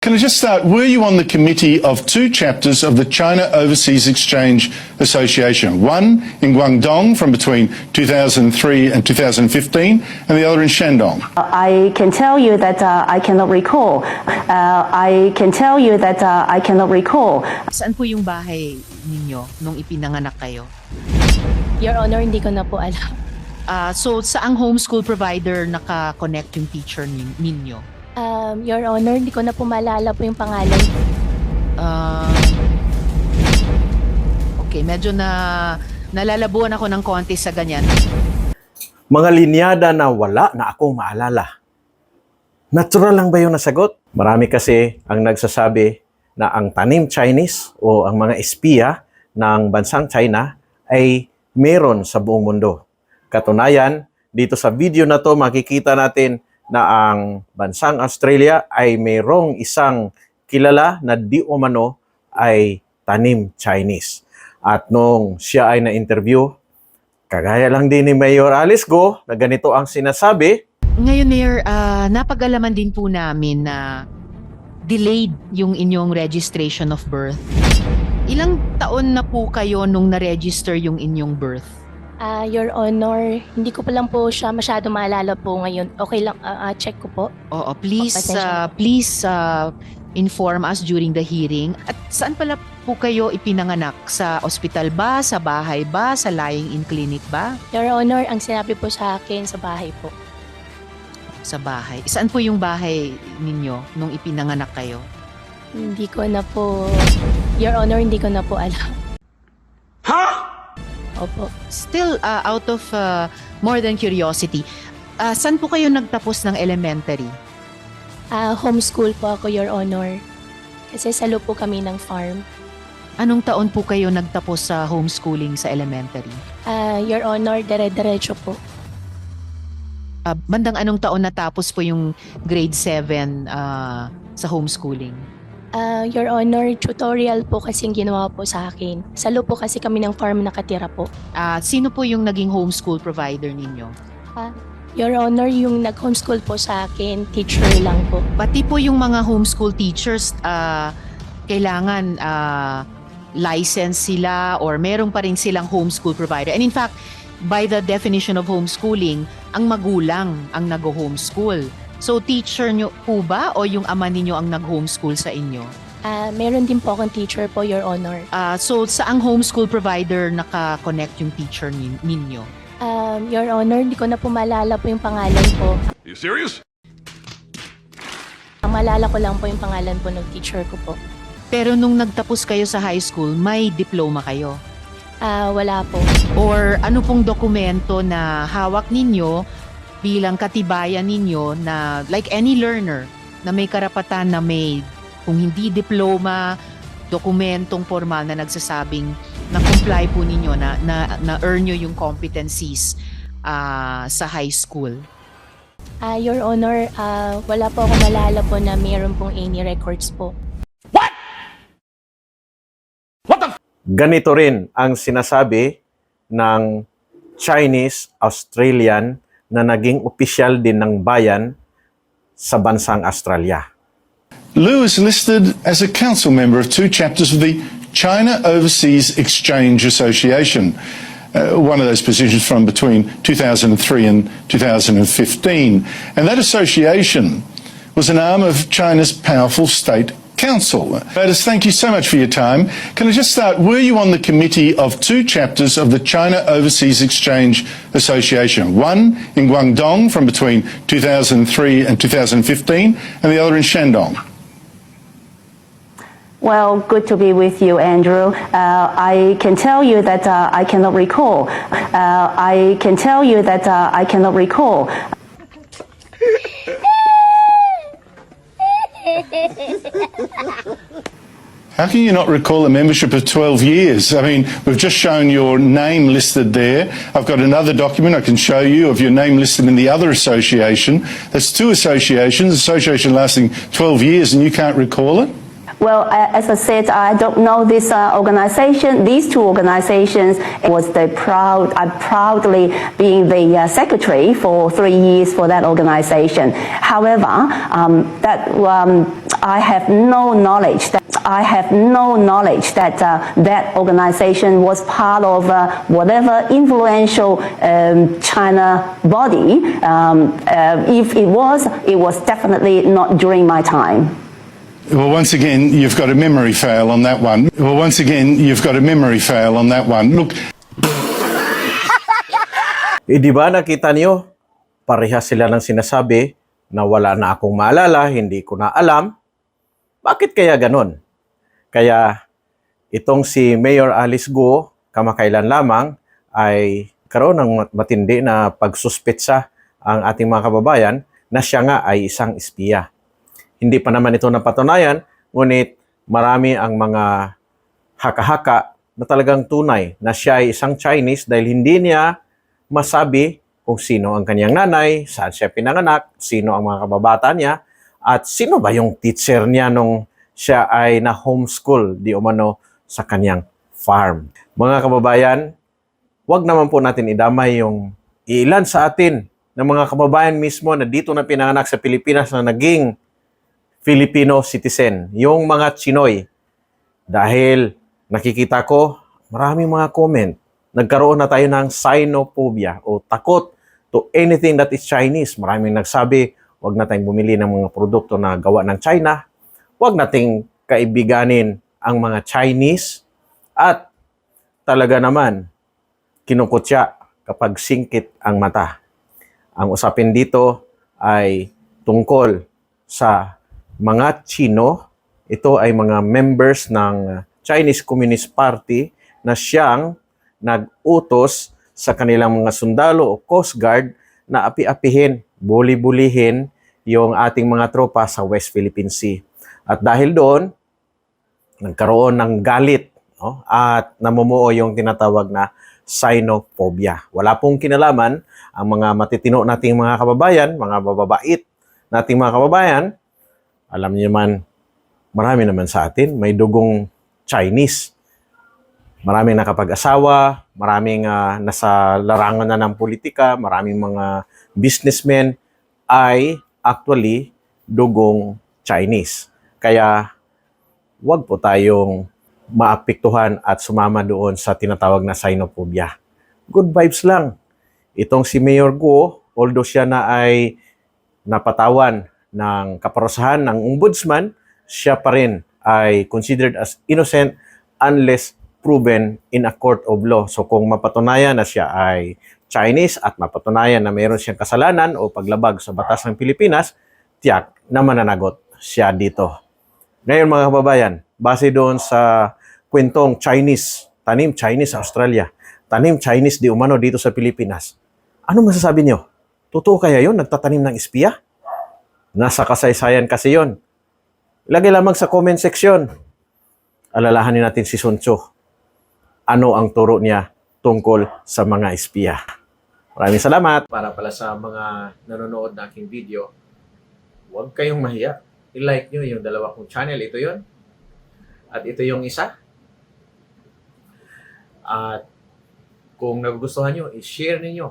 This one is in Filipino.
Can I just start? Were you on the committee of two chapters of the China Overseas Exchange Association? One in Guangdong from between 2003 and 2015, and the other in Shandong. I can tell you that uh, I cannot recall. Uh, I can tell you that uh, I cannot recall. Saan po yung bahay ninyo nung ipinanganak kayo? Your Honor, hindi ko na po alam. Ah, so, saang homeschool provider naka-connect yung teacher nin- ninyo? Um, Your Honor, hindi ko na po maalala po yung pangalan. Ah, okay, medyo na nalalabuan ako ng konti sa ganyan. Mga linyada na wala na akong maalala. Natural lang ba yung nasagot? Marami kasi ang nagsasabi na ang tanim Chinese o ang mga espiya ng bansang China ay meron sa buong mundo. Katunayan, dito sa video na to makikita natin na ang bansang Australia ay mayroong isang kilala na di umano ay tanim Chinese. At nung siya ay na-interview, kagaya lang din ni Mayor Alice Go na ganito ang sinasabi, Ngayon, Mayor, ah, napag-alaman din po namin na delayed yung inyong registration of birth. Ilang taon na po kayo nung na-register yung inyong birth? Ah, Your Honor, hindi ko pa lang po siya masyado maalala po ngayon. Okay lang, ah, ah, check ko po. Oo, please, uh, please uh, inform us during the hearing. At saan pala po kayo ipinanganak? Sa ospital ba? Sa bahay ba? Sa lying-in clinic ba? Your Honor, ang sinabi po sa akin sa bahay po. Sa bahay. Saan po yung bahay ninyo nung ipinanganak kayo? Hindi ko na po... Your Honor, hindi ko na po alam. Opo. Still, uh, out of uh, more than curiosity, uh, saan po kayo nagtapos ng elementary? Ah, homeschool po ako, Your Honor. Kasi salo po kami ng farm. Anong taon po kayo nagtapos sa homeschooling sa elementary? Ah, Your Honor, dire-diretso po. Uh, bandang anong taon natapos po yung grade 7 uh, sa homeschooling? Ah, Your Honor, tutorial po kasing ginawa po sa akin. Salo po kasi kami ng farm nakatira po. Ah, sino po yung naging homeschool provider ninyo? Your Honor, yung nag-homeschool po sa akin, teacher lang po. Pati po yung mga homeschool teachers, ah, kailangan ah, license sila or meron pa rin silang homeschool provider. And in fact, by the definition of homeschooling, ang magulang ang nag-homeschool. So teacher nyo po ba o yung ama ninyo ang nag-homeschool sa inyo? Ah, meron din po akong teacher po, Your Honor. Ah, so saang homeschool provider naka-connect yung teacher nin- ninyo? Um, Your Honor, hindi ko na po maalala po yung pangalan po. You serious? Ang maalala ko lang po yung pangalan po ng teacher ko po. Pero nung nagtapos kayo sa high school, may diploma kayo? Ah, wala po. or ano pong dokumento na hawak ninyo bilang katibayan ninyo na like any learner na may karapatan na may kung hindi diploma, dokumentong formal na nagsasabing na comply po ninyo na na, na earn nyo yung competencies ah, sa high school. Ah, Your Honor, ah, wala po ako maalala po na mayroon pong any records po. ganito rin ang sinasabi ng Chinese Australian na naging opisyal din ng bayan sa bansang Australia. Lou is listed as a council member of two chapters of the China Overseas Exchange Association, uh, one of those positions from between 2003 and 2015. And that association was an arm of China's powerful state council. Otis, thank you so much for your time. Can I just start? Were you on the committee of two chapters of the China Overseas Exchange Association? One in Guangdong from between 2003 and 2015, and the other in Shandong. Well, good to be with you, Andrew. Uh, I can tell you that uh, I cannot recall. Uh, I can tell you that uh, I cannot recall. How can you not recall a membership of 12 years? I mean, we've just shown your name listed there. I've got another document I can show you of your name listed in the other association. That's two associations, association lasting 12 years, and you can't recall it? Well, as I said, I don't know this uh, organization. These two organizations was the proud. I proudly being the uh, secretary for three years for that organization. However, um, that um, I have no knowledge that I have no knowledge that uh, that organization was part of uh, whatever influential um, China body. Um, uh, if it was, it was definitely not during my time. Well, once again, you've got a memory fail on that one. Well, once again, you've got a memory fail on that one. Look, Eh di ba nakita niyo? Parehas sila ng sinasabi na wala na akong maalala, hindi ko na alam. Bakit kaya ganon? Kaya itong si Mayor Alice Go, kamakailan lamang, ay karoon ng mat- matindi na pagsuspetsa ang ating mga kababayan na siya nga ay isang espiya. Hindi pa naman ito napatunayan, ngunit marami ang mga haka-haka na talagang tunay na siya ay isang Chinese dahil hindi niya masabi kung sino ang kanyang nanay, saan siya pinanganak, sino ang mga kababata niya, at sino ba yung teacher niya nung siya ay na homeschool di umano sa kanyang farm. Mga kababayan, wag naman po natin idamay yung ilan sa atin ng mga kababayan mismo na dito na pinanganak sa Pilipinas na naging Filipino citizen, yung mga Chinoy. Dahil nakikita ko, maraming mga comment. Nagkaroon na tayo ng sinophobia o takot to anything that is Chinese. Maraming nagsabi, wag na tayong bumili ng mga produkto na gawa ng China. Wag nating kaibiganin ang mga Chinese. At talaga naman, kinukutya kapag singkit ang mata. Ang usapin dito ay tungkol sa mga Chino. Ito ay mga members ng Chinese Communist Party na siyang nag-utos sa kanilang mga sundalo o Coast Guard na api-apihin, buli-bulihin yung ating mga tropa sa West Philippine Sea. At dahil doon, nagkaroon ng galit no? at namumuo yung tinatawag na sinophobia. Wala pong kinalaman ang mga matitino nating mga kababayan, mga bababait nating mga kababayan. Alam niyo man, marami naman sa atin, may dugong Chinese. Maraming nakapag-asawa, maraming ah, nasa larangan na ng politika, maraming mga businessmen ay actually dugong Chinese. Kaya wag po tayong maapektuhan at sumama doon sa tinatawag na sinophobia. Good vibes lang. Itong si Mayor Guo, although siya na ay napatawan ng kaparusahan ng ombudsman, siya pa rin ay considered as innocent unless proven in a court of law. So kung mapatunayan na siya ay Chinese at mapatunayan na mayroon siyang kasalanan o paglabag sa batas ng Pilipinas, tiyak na mananagot siya dito. Ngayon mga kababayan, base doon sa kwentong Chinese, tanim Chinese sa Australia, tanim Chinese di umano dito sa Pilipinas, ano masasabi niyo? Totoo kaya yon Nagtatanim ng espiya? Nasa kasaysayan kasi yon. Ilagay lamang sa comment section. Alalahanin natin si Sun Tzu. Ano ang turo niya tungkol sa mga espiya? Maraming salamat. Para pala sa mga nanonood na aking video, huwag kayong mahiya. I-like nyo yung dalawa kong channel. Ito yon At ito yung isa. At kung nagugustuhan nyo, i-share ninyo.